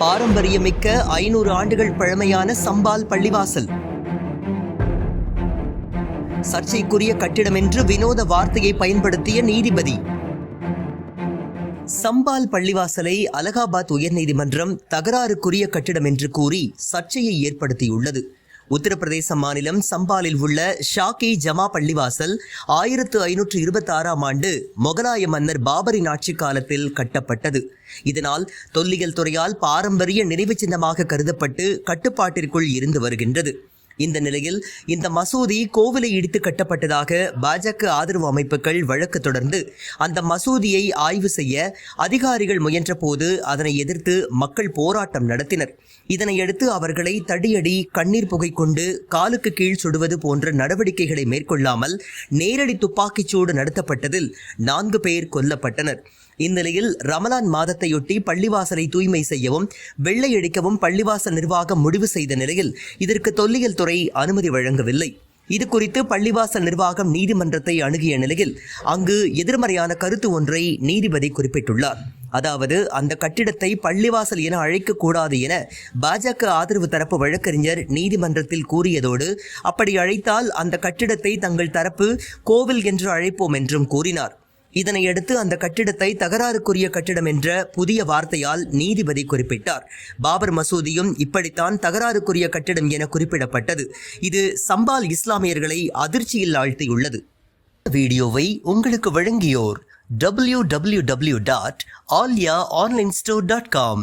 பாரம்பரியமிக்க ஐநூறு ஆண்டுகள் பழமையான சம்பால் பள்ளிவாசல். சர்ச்சைக்குரிய கட்டிடம் என்று வினோத வார்த்தையை பயன்படுத்திய நீதிபதி. சம்பால் பள்ளிவாசலை அலகாபாத் உயர்நீதிமன்றம் தகராறுக்குரிய கட்டிடம் என்று கூறி சர்ச்சையை ஏற்படுத்தியுள்ளது. உத்தரப்பிரதேச மாநிலம் சம்பாலில் உள்ள ஷாக்கி ஜமா பள்ளிவாசல் ஆயிரத்து ஐநூற்று இருபத்தி ஆறாம் ஆண்டு மொகலாய மன்னர் பாபரின் ஆட்சி காலத்தில் கட்டப்பட்டது. இதனால் தொல்லியல் துறையால் பாரம்பரிய நினைவு சின்னமாக கருதப்பட்டு கட்டுப்பாட்டிற்குள் இருந்து வருகின்றது. இந்த நிலையில் இந்த மசூதி கோவிலை இடித்து கட்டப்பட்டதாக பாஜக ஆதரவு அமைப்புகள் வழக்கு தொடர்ந்து அந்த மசூதியை ஆய்வு செய்ய அதிகாரிகள் முயன்றபோது அதனை எதிர்த்து மக்கள் போராட்டம் நடத்தினர். இதனையடுத்து அவர்களை தடியடி கண்ணீர் புகை கொண்டு காலுக்கு கீழ் சுடுவது போன்ற நடவடிக்கைகளை மேற்கொள்ளாமல் நேரடி துப்பாக்கிச் சூடு நடத்தப்பட்டதில் நான்கு பேர் கொல்லப்பட்டனர். இந்நிலையில் ரமலான் மாதத்தையொட்டி பள்ளிவாசலை தூய்மை செய்யவும் வெள்ளை அடிக்கவும் பள்ளிவாசல் நிர்வாகம் முடிவு செய்த நிலையில் இதற்கு தொல்லியல் துறை அனுமதி வழங்கவில்லை. இது குறித்து பள்ளிவாசல் நிர்வாகம் நீதிமன்றத்தை அணுகிய நிலையில் அங்கு எதிர்மறையான கருத்து ஒன்றை நீதிபதி குறிப்பிட்டுள்ளார். அதாவது அந்த கட்டிடத்தை பள்ளிவாசல் என அழைக்கக்கூடாது என பாஜக ஆதரவு தரப்பு வழக்கறிஞர் நீதிமன்றத்தில் கூறியதோடு அப்படி அழைத்தால் அந்த கட்டிடத்தை தங்கள் தரப்பு கோவில் என்று அழைப்போம் என்றும் கூறினார். இதனையடுத்து அந்த கட்டிடத்தை தகராறுக்குரிய கட்டிடம் என்ற புதிய வார்த்தையால் நீதிபதி குறிப்பிட்டார். பாபர் மசூதியும் இப்படித்தான் தகராறுக்குரிய கட்டிடம் என குறிப்பிடப்பட்டது. இது சம்பால் இஸ்லாமியர்களை அதிர்ச்சியில் ஆழ்த்தியுள்ளது. வீடியோவை உங்களுக்கு வழங்கியோர் W W W dot Alya online store dot com